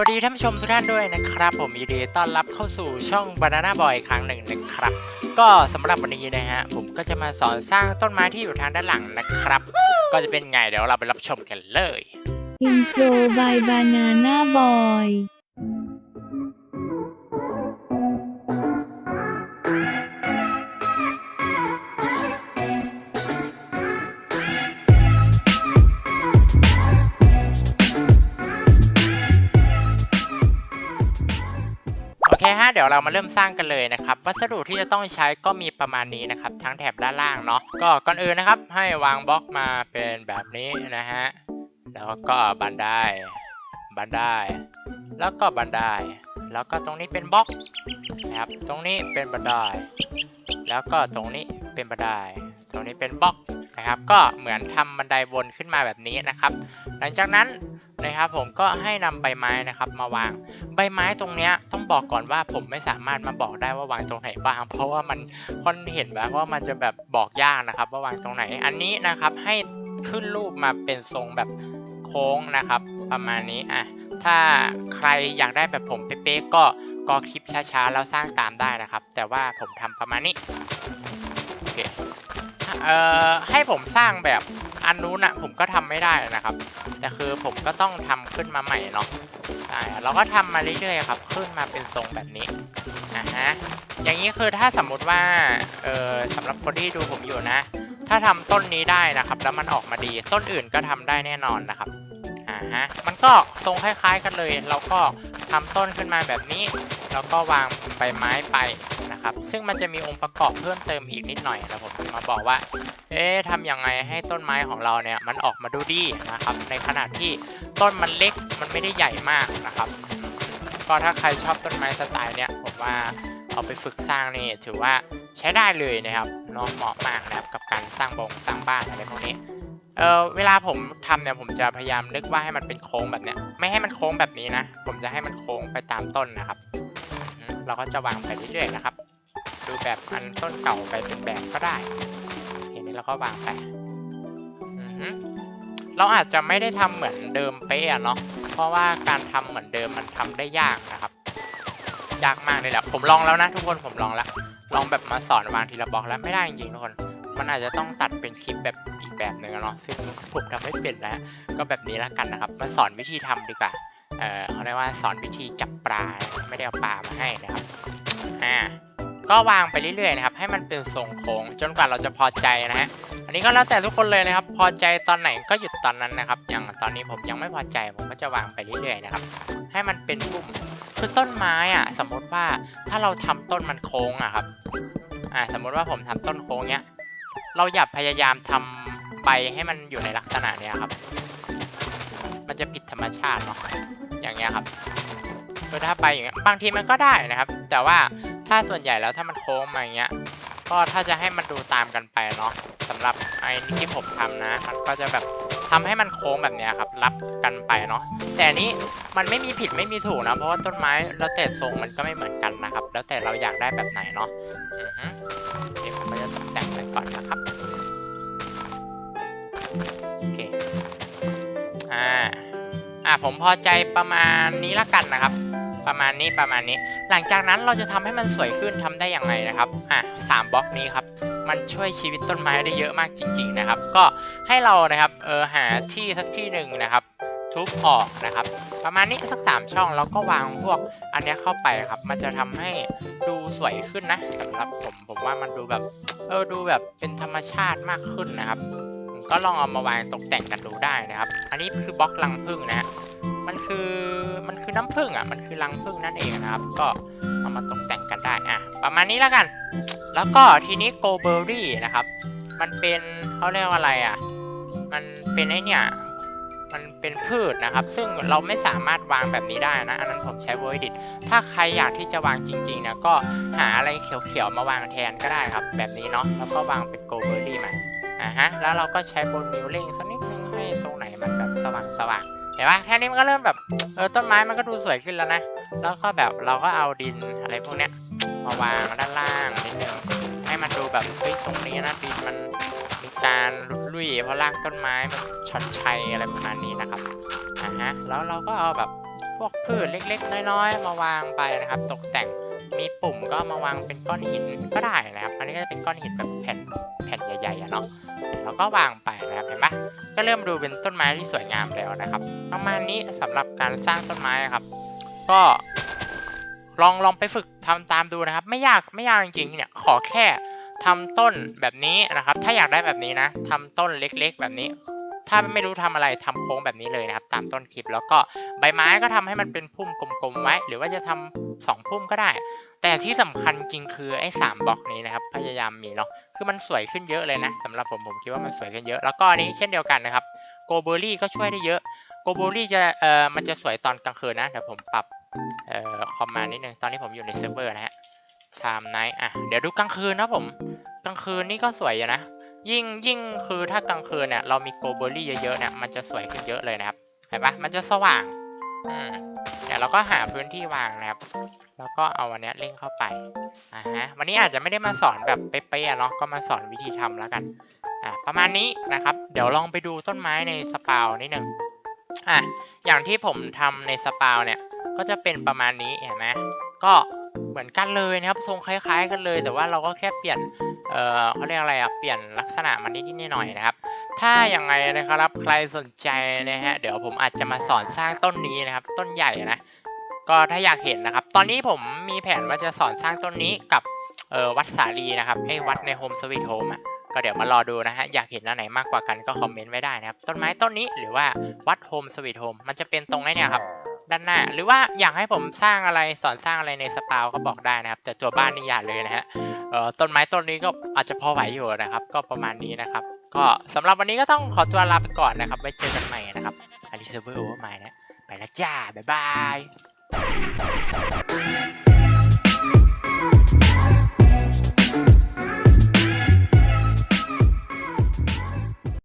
วัสดีท่านผู้ชมทุกท่านด้วยนะครับ ผมยินดีต้อนรับเข้าสู่ช่อง Banana Boy อีกครั้งหนึ่งนะครับ ก็สำหรับวันนี้นะฮะ ผมก็จะมาสอนสร้างต้นไม้ที่อยู่ทางด้านหลังนะครับ ก็จะเป็นไงเดี๋ยวเราไปรับชมกันเลย อินโทรบายบานาน่าบอย เดี๋ยวเรามาเริ่มสร้างกันเลยนะครับ วัสดุที่จะต้องใช้ก็มีประมาณนี้นะครับ ทั้งแถบด้านล่างเนาะก็ก่อนอื่นนะครับ ให้วางบล็อกมาเป็นแบบนี้นะฮะแล้วก็บันไดบันไดแล้วก็บันไดแล้วก็ตรงนี้เป็นบล็อกนะครับ ตรงนี้เป็นบันไดแล้วก็ตรงนี้เป็นบันไดตรงนี้เป็นบล็อกนะครับ ก็เหมือนทำบันไดวนขึ้นมาแบบนี้นะครับ หลังจากนั้น นะครับผมก็ให้นำใบไม้นะครับมาวาง ใบไม้ตรงเนี้ยต้องบอกก่อนว่าผมไม่สามารถมาบอกได้ว่าวางตรงไหนบ้าง เพราะว่ามันค่อนเห็นแบบว่ามันจะแบบบอกยากนะครับ ว่าวางตรงไหน อันนี้นะครับให้ขึ้นรูปมาเป็นทรงแบบโค้งนะครับ ประมาณนี้อะถ้าใครอยากได้แบบผมเป๊ะๆก็ก็คลิปช้าๆแล้วสร้างตามได้นะครับ แต่ว่าผมทำประมาณนี้โอเคเอ่อให้ผมสร้างแบบ อันนู้นอะผมก็ทำไม่ได้นะครับ แต่คือผมก็ต้องทำขึ้นมาใหม่เนาะใช่เราก็ทำมาเรื่อยๆครับ ขึ้นมาเป็นทรงแบบนี้อะฮะอย่างนี้คือถ้าสมมุติว่าเออสำหรับคนที่ดูผมอยู่นะ ถ้าทำต้นนี้ได้นะครับ แล้วมันออกมาดีต้นอื่นก็ทำได้แน่นอนนะครับอ่าฮะมันก็ทรงคล้ายๆกันเลย เราก็ทำต้นขึ้นมาแบบนี้ แล้วก็วางใบไม้ไปนะครับ ซึ่งมันจะมีองค์ประกอบเพิ่มเติมอีกนิดหน่อยแล้วผมจะมาบอกว่า เอ๊ะทำยังไงให้ต้นไม้ของเราเนี่ยมันออกมาดูดีนะครับ ในขณะที่ต้นมันเล็กมันไม่ได้ใหญ่มากนะครับ ก็ถ้าใครชอบต้นไม้สไตล์เนี่ยผมว่าเอาไปฝึกสร้างนี่ถือว่าใช้ได้เลยนะครับเน้องเหมาะมากนะครับกับการสร้างบงสร้างบ้านอะไรพวกนี้เออเวลาผมทำเนี่ยผมจะพยายามนึกว่าให้มันเป็นโค้งแบบเนี้ยไม่ให้มันโค้งแบบนี้นะ ผมจะให้มันโค้งไปตามต้นนะครับ เราก็จะวางไปเรื่อยๆนะครับ ดูแบบอันต้นเก่าไปเป็นแบบก็ได้ เห็นนี้เราก็วางไปอือฮึเราอาจจะไม่ได้ทำเหมือนเดิมเป๊ะอะเนาะ เพราะว่าการทำเหมือนเดิมมันทำได้ยากนะครับ ยากมากเลยแหละผมลองแล้วนะ ทุกคนผมลองแล้ว ลองแบบมาสอนวางทีละบล็อกแล้วไม่ได้จริงๆทุกคน มันอาจจะต้องตัดเป็นคลิปแบบอีกแบบหนึ่งเนาะ ซึ่งผมทำไม่เป็นนะก็แบบนี้แล้วกันนะครับ มาสอนวิธีทำดีกว่า เออเขาเรียกว่าสอนวิธีจับปลา ไม่ได้เอาปลามาให้นะครับ อ่า ก็วางไปเรื่อยๆนะครับ ให้มันเป็นทรงโค้งจนกว่าเราจะพอใจนะฮะอันนี้ก็แล้วแต่ทุกคนเลยนะครับ พอใจตอนไหนก็หยุดตอนนั้นนะครับ อย่างตอนนี้ผมยังไม่พอใจผมก็จะวางไปเรื่อยๆนะครับ ให้มันเป็นปุ่มคือต้นไม้อะ สมมติว่าถ้าเราทำต้นมันโค้งอะครับอ่าสมมติว่าผมทำต้นโค้งเนี้ย เราอย่าพยายามทำใบให้มันอยู่ในลักษณะเนี้ยครับ มันจะผิดธรรมชาติเนาะอย่างเงี้ยครับคือถ้าไปอย่างเงี้ยบางทีมันก็ได้นะครับ แต่ว่า ถ้าส่วนใหญ่แล้วถ้ามันโค้งมาอย่างเงี้ย ก็ถ้าจะให้มันดูตามกันไปเนาะสำหรับไอ้นี่ที่ผมทำนะ มันก็จะแบบทำให้มันโค้งแบบเนี้ยครับ รับกันไปเนาะ แต่อันนี้มันไม่มีผิดไม่มีถูกนะ เพราะว่าต้นไม้แล้วแต่ทรงมันก็ไม่เหมือนกันนะครับ แล้วแต่เราอยากได้แบบไหนเนาะอือฮึเดี๋ยวผมจะตกแต่งไปก่อนนะครับ โอเค อ่า อ่าผมพอใจประมาณนี้ละกันนะครับ ประมาณนี้ประมาณนี้ หลังจากนั้นเราจะทำให้มันสวยขึ้นทำได้อย่างไรนะครับอะสามบล็อกนี้ครับมันช่วยชีวิตต้นไม้ได้เยอะมากจริง ๆนะครับ ก็ให้เรานะครับเออหาที่สักที่หนึ่งนะครับ ทุบออกนะครับ ประมาณนี้สักสามช่องแล้วก็วางพวกอันนี้เข้าไปครับ มันจะทำให้ดูสวยขึ้นนะสำหรับผมผมว่ามันดูแบบเออดูแบบเป็นธรรมชาติมากขึ้นนะครับก็ลองเอามาวางตกแต่งกันดูได้นะครับ อันนี้คือบล็อกรังผึ้งนะฮะ มันคือมันคือน้ำผึ้งอะ มันคือรังผึ้งนั่นเองนะครับ ก็เอามาตกแต่งกันได้อะ ประมาณนี้แล้วกัน แล้วก็ทีนี้โกเบอรี่นะครับ มันเป็นเขาเรียกว่าอะไรอะ มันเป็นไอเนี่ย มันเป็นพืชนะครับ ซึ่งเราไม่สามารถวางแบบนี้ได้นะ อันนั้นผมใช้ Void Edit ถ้าใครอยากที่จะวางจริงๆนะก็หาอะไรเขียวๆมาวางแทนก็ได้ครับ แบบนี้เนาะ แล้วก็วางเป็นโกเบอรี่มาอ่าฮะ แล้วเราก็ใช้บนมิลลิ่งสักนิดนึงให้ตรงไหนมันแบบสว่างๆ เห็นปะแค่นี้มันก็เริ่มแบบเออต้นไม้มันก็ดูสวยขึ้นแล้วนะ แล้วก็แบบเราก็เอาดินอะไรพวกเนี้ยมาวางด้านล่างนิดนึงให้มันดูแบบเฮ้ยตรงนี้นะดินมันมีการหลุดลุ่ยเพราะรากต้นไม้มันช็อตชัยอะไรประมาณนี้นะครับอ่าฮะแล้วเราก็เอาแบบพวกพืชเล็ก ๆ น้อยๆมาวางไปนะครับ ตกแต่งมีปุ่มก็มาวางเป็นก้อนหินก็ได้นะครับ อันนี้ก็จะเป็นก้อนหินแบบแผ่นแผ่นใหญ่ๆอะเนาะ ก็วางไปนะครับเห็นปะก็เริ่มดูเป็นต้นไม้ที่สวยงามแล้วนะครับ ประมาณนี้สำหรับการสร้างต้นไม้ครับ ก็ลองลองไปฝึกทำตามดูนะครับ ไม่ยากไม่ยากจริงๆเนี่ยขอแค่ทำต้นแบบนี้นะครับ ถ้าอยากได้แบบนี้นะทำต้นเล็ก ๆ แบบนี้ ถ้าไม่รู้ทำอะไรทำโค้งแบบนี้เลยนะครับ ตามต้นคลิปแล้วก็ใบไม้ก็ทำให้มันเป็นพุ่มกลมๆไว้ หรือว่าจะทำ สองพุ่มก็ได้ แต่ที่สำคัญจริงคือไอ้สามบล็อกนี้นะครับ พยายามมีเนาะคือมันสวยขึ้นเยอะเลยนะสำหรับผมผมคิดว่ามันสวยขึ้นเยอะ แล้วก็อันนี้เช่นเดียวกันนะครับโกเบอรี่ก็ช่วยได้เยอะโกเบอรี่จะเอ่อมันจะสวยตอนกลางคืนนะเดี๋ยวผมปรับเอ่อคอมมานิดนึงตอนนี้ผมอยู่ในเซิร์ฟเวอร์นะฮะชามไนท์อะเดี๋ยวดูกลางคืนนะผมกลางคืนนี่ก็สวยอยู่นะยิ่งยิ่งคือถ้ากลางคืนเนี่ยเรามีโกเบอรี่เยอะๆเนี่ยมันจะสวยขึ้นเยอะเลยนะครับเห็นปะมันจะสว่างอืม เดี๋ยวเราก็หาพื้นที่วางนะครับ แล้วก็เอาอันนี้เล่งเข้าไปอ่าฮะวันนี้อาจจะไม่ได้มาสอนแบบเป๊ะๆเนาะก็มาสอนวิธีทำแล้วกันอ่าประมาณนี้นะครับ เดี๋ยวลองไปดูต้นไม้ในสปาวนิดหนึ่งอะอย่างที่ผมทำในสปาวเนี่ยก็จะเป็นประมาณนี้เห็นไหมก็เหมือนกันเลยนะครับทรงคล้าย ๆ กันเลย แต่ว่าเราก็แค่เปลี่ยนเอ่อเขาเรียกอะไรอะเปลี่ยนลักษณะมันนิดๆหน่อยๆนะครับ ถ้าอย่างไรนะครับใครสนใจนะฮะเดี๋ยวผมอาจจะมาสอนสร้างต้นนี้นะครับ ต้นใหญ่นะ ก็ถ้าอยากเห็นนะครับ ตอนนี้ผมมีแผนว่าจะสอนสร้างต้นนี้กับเออวัดสาลีนะครับไอ้วัดในโฮมสวีทโฮมอะก็เดี๋ยวมารอดูนะฮะอยากเห็นอันไหนมากกว่ากันก็คอมเมนต์ไว้ได้นะครับ ต้นไม้ต้นนี้หรือว่าวัดโฮมสวีทโฮมมันจะเป็นตรงไหนเนี่ยครับด้านหน้า หรือว่าอยากให้ผมสร้างอะไรสอนสร้างอะไรในสปาวก็บอกได้นะครับ แต่ตัวบ้านนี่อย่าเลยนะฮะออต้นไม้ต้นนี้ก็อาจจะพอไหวอยู่นะครับ ก็ประมาณนี้นะครับ ก็สำหรับวันนี้ก็ต้องขอตัวลาไปก่อนนะครับ ไว้เจอกันใหม่นะครับอันนี้เซิร์ฟเวอร์โอเวอร์ใหม่นะไปแล้วจ้า บ๊ายบาย